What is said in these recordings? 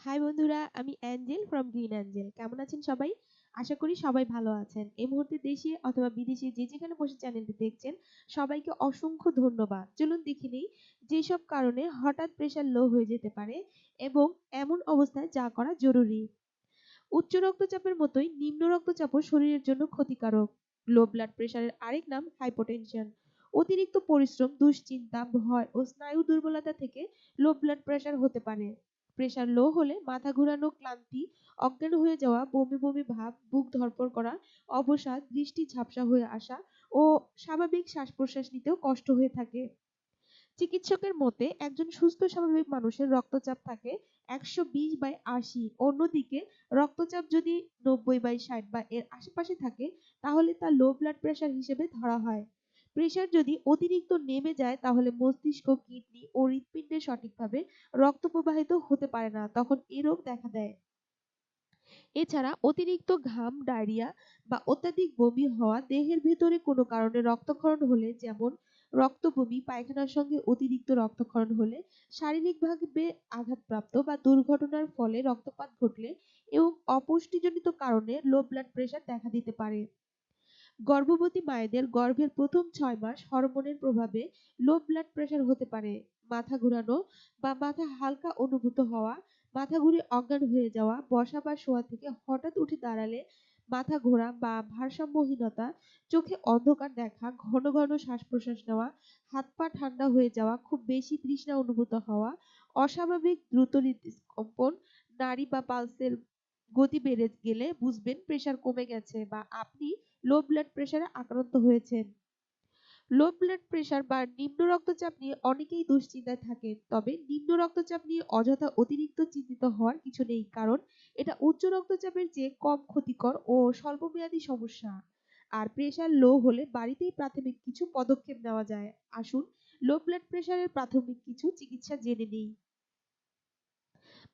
High বন্ধুরা, আমি Angel from green Angel কেমন আছেন সবাই? আশা করি সবাই ভালো আছেন। এই মুহূর্তে দেশে অথবা বিদেশে যে যেখানে বসে চ্যানেলটি দেখছেন, সবাইকে অসংখ্য ধন্যবাদ। চলুন দেখে নিই, যেসব কারণে হঠাৎ প্রেশার লো হয়ে যেতে পারে এবং এমন অবস্থায় যা করা জরুরি। উচ্চ রক্তচাপের মতোই নিম্ন রক্তচাপও শরীরের জন্য ক্ষতিকারক। লো ব্লাড প্রেশারের আরেক নাম হাইপোটেনশন অতিরিক্ত পরিশ্রম, দুশ্চিন্তা, ভয় ও স্নায়ু দুর্বলতা থেকে লো ব্লাড প্রেশার হতে পারে। প্রেশার লো হলে মাথা ঘোরানো ক্লান্তি, অজ্ঞান হয়ে যাওয়া, বমি বমি ভাব, বুক ধরপড় করা, অবসাদ, দৃষ্টি ঝাপসা হয়ে আসা ও স্বাভাবিক শ্বাস প্রশ্বাস নিতেও কষ্ট হয়ে থাকে। চিকিৎসকের মতে, একজন সুস্থ স্বাভাবিক মানুষের রক্তচাপ থাকে একশো বিশ বাই আশি। অন্যদিকে, রক্তচাপ যদি নব্বই বাই ষাট বা এর আশেপাশে থাকে, তাহলে তা লো ব্লাড প্রেশার হিসেবে ধরা হয়। প্রেশার যদি অতিরিক্ত নেমে যায়, তাহলে মস্তিষ্ক, কিডনি ও হৃৎপিণ্ডে সঠিকভাবে রক্ত প্রবাহিত হতে পারে না, তখন এ রোগ দেখা দেয়। এছাড়া অতিরিক্ত ঘাম, ডায়রিয়া বা অত্যাধিক বমি হওয়া দেহের ভেতরে কোনো কারণে রক্তক্ষরণ হলে, যেমন রক্ত বমি পায়খানার সঙ্গে অতিরিক্ত রক্তক্ষরণ হলে শারীরিকভাবে আঘাতপ্রাপ্ত বা দুর্ঘটনার ফলে রক্তপাত ঘটলে এবং অপুষ্টিজনিত কারণে লো ব্লাড প্রেশার দেখা দিতে পারে। গর্ভবতী মায়েদের গর্ভের প্রথম ছয় মাস হরমোনের প্রভাবে লো ব্লাড প্রেশার হতে পারে। মাথা ঘুরানো বা মাথা হালকা অনুভূত হওয়া, মাথা ঘুরে অজ্ঞান হয়ে যাওয়া, বসা বা শোয়া থেকে হঠাৎ উঠে দাঁড়ালে মাথা ঘোরা বা ভারসাম্যহীনতা, চোখে অন্ধকার দেখা, ঘন ঘন শ্বাস প্রশ্বাস নেওয়া, হাত পা ঠান্ডা হয়ে যাওয়া, খুব বেশি তৃষ্ণা অনুভূত হওয়া, অস্বাভাবিক দ্রুত হৃদকম্পন নাড়ি বা পালসের গতি বেড়ে গেলে বুঝবেন প্রেশার কমে গেছে বা আপনি লো ব্লাড প্রেশারে আক্রান্ত হয়েছেন। লো ব্লাড প্রেশার বা নিম্ন রক্তচাপ নিয়ে অনেকেই দুশ্চিন্তায় থাকেন, তবে নিম্ন রক্তচাপ নিয়ে অযথা অতিরিক্ত চিন্তিত হওয়ার কিছু নেই, কারণ এটা উচ্চ রক্তচাপের চেয়ে কম ক্ষতিকর ও স্বল্পমেয়াদী সমস্যা। আর প্রেশার লো হলে বাড়িতেই প্রাথমিক কিছু পদক্ষেপ নেওয়া যায়। আসুন লো ব্লাড প্রেশারের প্রাথমিক কিছু চিকিৎসা জেনে নিই।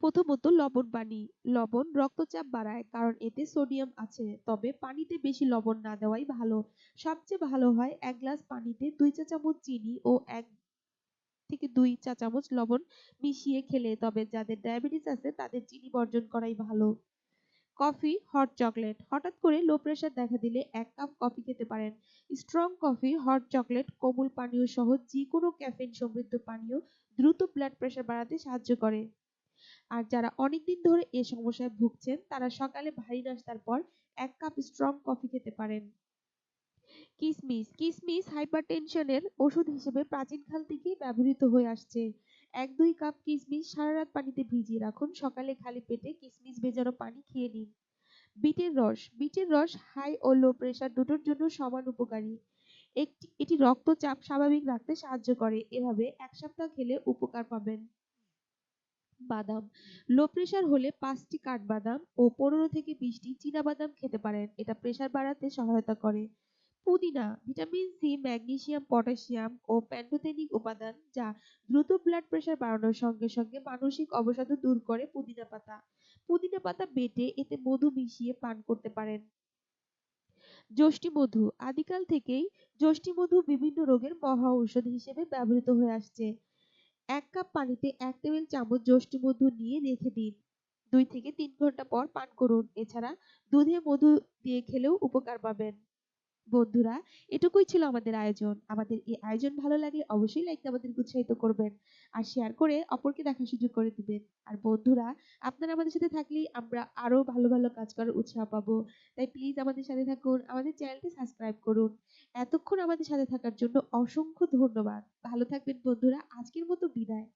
প্রথমত লবণ পানি লবণ রক্তচাপ বাড়ায় কারণ এতে সোডিয়াম আছে, তবে পানিতে বেশি লবণ না দেওয়াই ভালো। সবচেয়ে ভালো হয় এক গ্লাস পানিতে দুই চা চামচ চিনি ও এক থেকে দুই চা চামচ লবণ মিশিয়ে খেলে, তবে যাদের ডায়াবেটিস আছে তাদের চিনি বর্জন করাই ভালো। কফি, হট চকলেট, হঠাৎ করে লো প্রেশার দেখা দিলে এক কাপ কফি খেতে পারেন। স্ট্রং কফি, হট চকলেট, কোমল পানীয় সহ যে কোনো ক্যাফেইন সমৃদ্ধ পানীয় দ্রুত ব্লাড প্রেশার বাড়াতে সাহায্য করে। আর যারা অনেকদিন ধরে এ সমস্যায় ভুগছেন, তারা সকালে ভারী নাস্তার পর এক কাপ স্ট্রং কফি খেতে পারেন। কিসমিস কিসমিস হাইপারটেনশনের ওষুধ হিসেবে প্রাচীনকাল থেকেই ব্যবহৃত হয়ে আসছে। এক দুই কাপ কিসমিস সারা রাত পানিতে ভিজিয়ে রাখুন। সকালে খালি পেটে কিসমিস ভেজানো পানি খেয়ে নিন। বিটের রস বিটের রস হাই ও লো প্রেশার দুটোর জন্য সমান উপকারী। একটি, এটি রক্তচাপ স্বাভাবিক রাখতে সাহায্য করে। এভাবে এক সপ্তাহ খেলে উপকার পাবেন। বাদাম। লো প্রেশার হলে পাঁচটি কাঠবাদাম ও পনেরো থেকে বিশটি বাদাম খেতে পারেন। এটা প্রেশার বাড়াতে সহায়তা করে। পুদিনা ভিটামিন সি ম্যাগনেসিয়াম পটাশিয়াম ও প্যান্টোথেনিক উপাদান যা দ্রুত ব্লাড প্রেশার বাড়ানোর সঙ্গে সঙ্গে মানসিক অবসাদও দূর করে পুদিনা পাতা। পুদিনা পাতা বেটে এতে মধু মিশিয়ে পান করতে পারেন। যষ্টি মধু, আদিকাল থেকেই যষ্টি মধু বিভিন্ন রোগের মহা ঔষধ হিসেবে ব্যবহৃত হয়ে আসছে। এক কাপ পানিতে এক টেবিল চামচ যষ্টি মধু নিয়ে রেখে দিন। দুই থেকে তিন ঘণ্টা পর পান করুন। এছাড়া দুধে মধু দিয়ে খেলেও উপকার পাবেন। বন্ধুরা, এটুকুই ছিল আমাদের আয়োজন। আমাদের এই আয়োজন ভালো লাগলে অবশ্যই লাইক আমাদের উৎসাহিত করবেন আর শেয়ার করে অপরকে দেখার সুযোগ করে দিবেন। আর বন্ধুরা, আপনারা আমাদের সাথে থাকলেই আমরা আরও ভালো ভালো কাজ করার উৎসাহ পাবো। তাই প্লিজ আমাদের সাথে থাকুন, আমাদের চ্যানেলটি সাবস্ক্রাইব করুন। এতক্ষণ আমাদের সাথে থাকার জন্য অসংখ্য ধন্যবাদ। ভালো থাকবেন বন্ধুরা। আজকের মতো বিদায়।